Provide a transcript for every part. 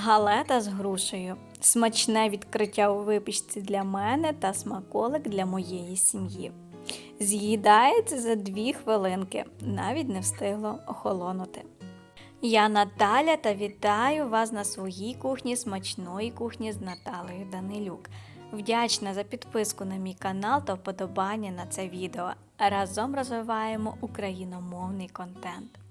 Галета з грушею. Смачне відкриття у випічці для мене та смаколик для моєї сім'ї. З'їдається за дві хвилинки, навіть не встигло охолонути. Я Наталя та вітаю вас на своїй кухні смачної кухні з Наталею Данилюк. Вдячна за підписку на мій канал та вподобання на це відео. Разом розвиваємо україномовний контент.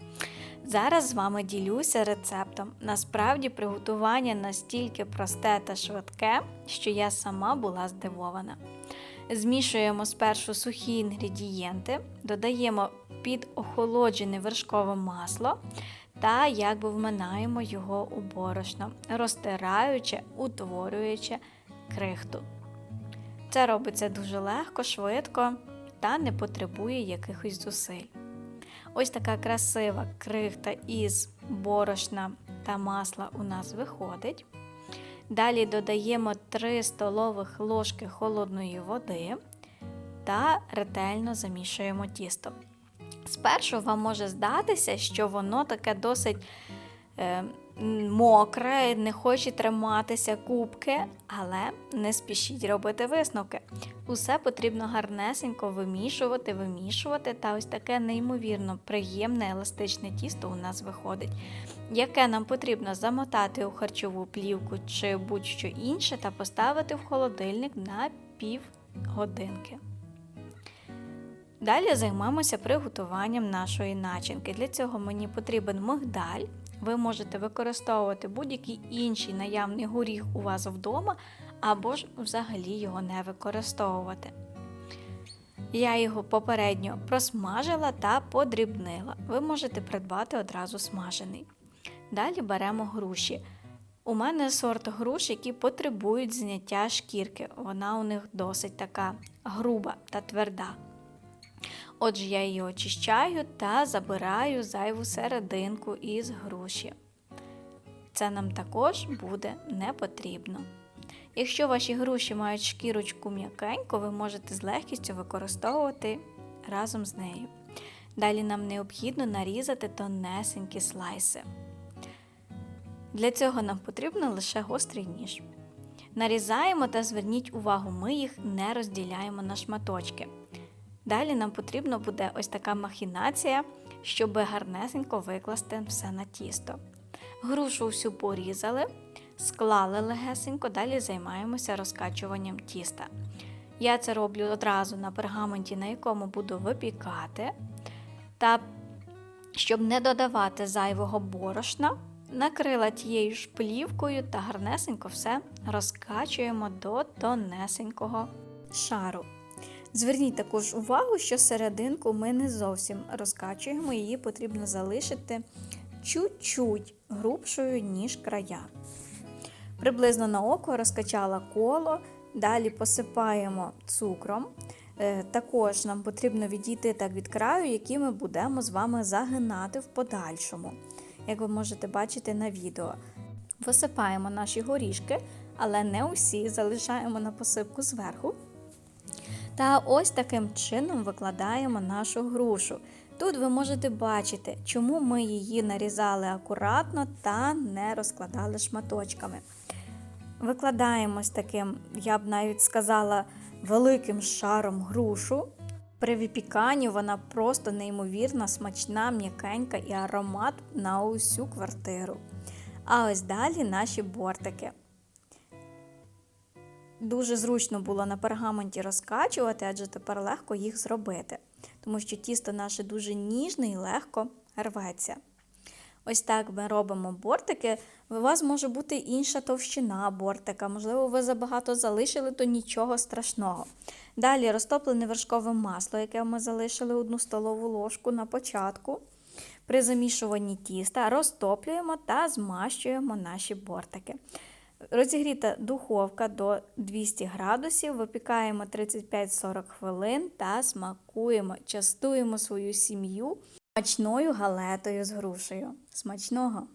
Зараз з вами ділюся рецептом. Насправді приготування настільки просте та швидке, що я сама була здивована. Змішуємо спершу сухі інгредієнти, додаємо під охолоджене вершкове масло та якби вминаємо його у борошно, розтираючи, утворюючи крихту. Це робиться дуже легко, швидко та не потребує якихось зусиль. Ось така красива крихта із борошна та масла у нас виходить. Далі додаємо 3 столових ложки холодної води та ретельно замішуємо тісто. Спершу вам може здатися, що воно таке досить мокре, не хоче триматися кубки, але не спішіть робити висновки. Усе потрібно гарнесенько вимішувати, вимішувати, та ось таке неймовірно приємне еластичне тісто у нас виходить, яке нам потрібно замотати у харчову плівку чи будь-що інше та поставити в холодильник на пів годинки. Далі займемося приготуванням нашої начинки. Для цього мені потрібен мигдаль. Ви можете використовувати будь-який інший наявний горіх у вас вдома, або ж взагалі його не використовувати. Я його попередньо просмажила та подрібнила. Ви можете придбати одразу смажений. Далі беремо груші. У мене сорт груш, які потребують зняття шкірки. Вона у них досить така груба та тверда. Отже, я її очищаю та забираю зайву серединку із груші. Це нам також буде не потрібно. Якщо ваші груші мають шкірочку м'якеньку, ви можете з легкістю використовувати разом з нею. Далі нам необхідно нарізати тонесенькі слайси. Для цього нам потрібно лише гострий ніж. Нарізаємо та зверніть увагу, ми їх не розділяємо на шматочки. Далі нам потрібно буде ось така махінація, щоб гарнесенько викласти все на тісто. Грушу всю порізали, склали легесенько, далі займаємося розкачуванням тіста. Я це роблю одразу на пергаменті, на якому буду випікати. Та, щоб не додавати зайвого борошна, накрила тією ж плівкою та гарнесенько все розкачуємо до тонесенького шару. Зверніть також увагу, що серединку ми не зовсім розкачуємо, її потрібно залишити чуть-чуть грубшою, ніж края. Приблизно на око розкачала коло, далі посипаємо цукром. Е, Також нам потрібно відійти так від краю, який ми будемо з вами загинати в подальшому, як ви можете бачити на відео. Висипаємо наші горішки, але не усі залишаємо на посипку зверху. Та ось таким чином викладаємо нашу грушу. Тут ви можете бачити, чому ми її нарізали акуратно та не розкладали шматочками. Викладаємо з таким, я б навіть сказала, великим шаром грушу. При випіканні вона просто неймовірно смачна, м'якенька і аромат на усю квартиру. А ось далі наші бортики. Дуже зручно було на пергаменті розкачувати, адже тепер легко їх зробити, тому що тісто наше дуже ніжне і легко рветься. Ось так ми робимо бортики. У вас може бути інша товщина бортика, можливо, ви забагато залишили, то нічого страшного. Далі розтоплене вершкове масло, яке ми залишили одну столову ложку на початку. При замішуванні тіста розтоплюємо та змащуємо наші бортики. Розігріта духовка до 200 градусів, випікаємо 35-40 хвилин та смакуємо, частуємо свою сім'ю смачною галетою з грушею. Смачного!